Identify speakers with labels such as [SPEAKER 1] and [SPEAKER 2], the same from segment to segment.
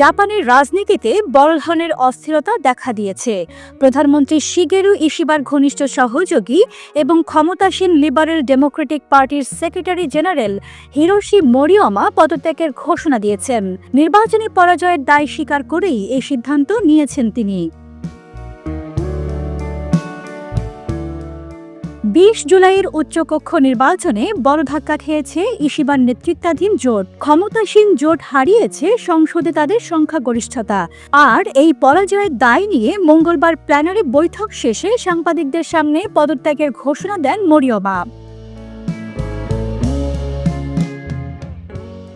[SPEAKER 1] জাপানের রাজনীতিতে বড় ধরনের অস্থিরতা দেখা দিয়েছে। প্রধানমন্ত্রী শিগেরু ইশিবার ঘনিষ্ঠ সহযোগী এবং ক্ষমতাসীন লিবারেল ডেমোক্রেটিক পার্টির সেক্রেটারি জেনারেল হিরোশি মরিয়মা পদত্যাগের ঘোষণা দিয়েছেন। নির্বাচনী পরাজয়ের দায় স্বীকার করেই এই সিদ্ধান্ত নিয়েছেন তিনি। বিশ জুলাইয়ের উচ্চকক্ষ নির্বাচনে বড় ধাক্কা খেয়েছে ইশিবার নেতৃত্বাধীন জোট। ক্ষমতাসীন জোট হারিয়েছে সংসদে তাদের সংখ্যাগরিষ্ঠতা। আর এই পরাজয়ের দায় নিয়ে মঙ্গলবার প্ল্যানারি বৈঠক শেষে সাংবাদিকদের সামনে পদত্যাগের ঘোষণা দেন মরিয়মা।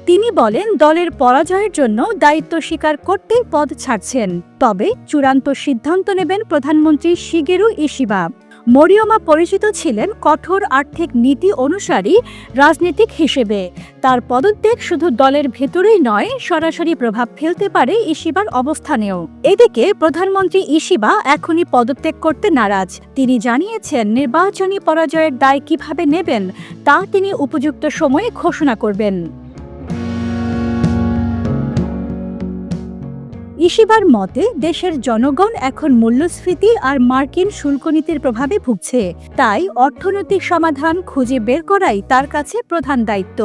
[SPEAKER 1] তিনি বলেন, দলের পরাজয়ের জন্য দায়িত্ব স্বীকার করতেই পদ ছাড়ছেন। তবে চূড়ান্ত সিদ্ধান্ত নেবেন প্রধানমন্ত্রী শিগেরু ইশিবা। মরিয়মা পরিচিত ছিলেন কঠোর আর্থিক নীতি অনুসারী রাজনীতিক হিসেবে। তার পদত্যাগ শুধু দলের ভেতরেই নয়, সরাসরি প্রভাব ফেলতে পারে ইশিবার অবস্থানেও। এদিকে প্রধানমন্ত্রী ইশিবা এখনই পদত্যাগ করতে নারাজ। তিনি জানিয়েছেন, নির্বাচনী পরাজয়ের দায় কীভাবে নেবেন তা তিনি উপযুক্ত সময়ে ঘোষণা করবেন। ইশিবার মতে, দেশের জনগণ এখন মূল্যস্ফীতি আর মার্কিন শুল্ক নীতির প্রভাবে ভুগছে। তাই অর্থনৈতিক সমাধান খুঁজে বের করাই তার কাছে প্রধান দায়িত্ব।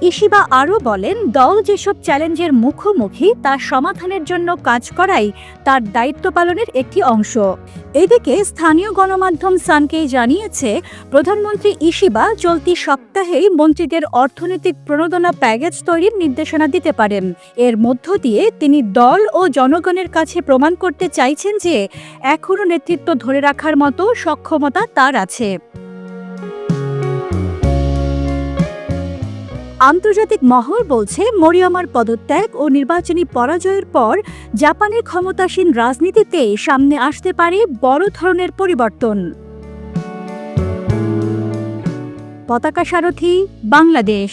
[SPEAKER 1] ইশিবা আরও বলেন, দল যেসব চ্যালেঞ্জের মুখোমুখি, তার সমাধানের জন্য কাজ করাই তার দায়িত্ব পালনের একটি অংশ। এদিকে স্থানীয় গণমাধ্যম সানকেই জানিয়েছে, প্রধানমন্ত্রী ইশিবা চলতি সপ্তাহেই মন্ত্রীদের অর্থনৈতিক প্রণোদনা প্যাকেজ তৈরির নির্দেশনা দিতে পারেন। এর মধ্য দিয়ে তিনি দল ও জনগণের কাছে প্রমাণ করতে চাইছেন যে এখনও নেতৃত্ব ধরে রাখার মতো সক্ষমতা তার আছে। আন্তর্জাতিক মহল বলছে, মরিয়মার পদত্যাগ ও নির্বাচনী পরাজয়ের পর জাপানের ক্ষমতাসীন রাজনীতিতে সামনে আসতে পারে বড় ধরনের পরিবর্তন। পতাকা সারথী, বাংলাদেশ।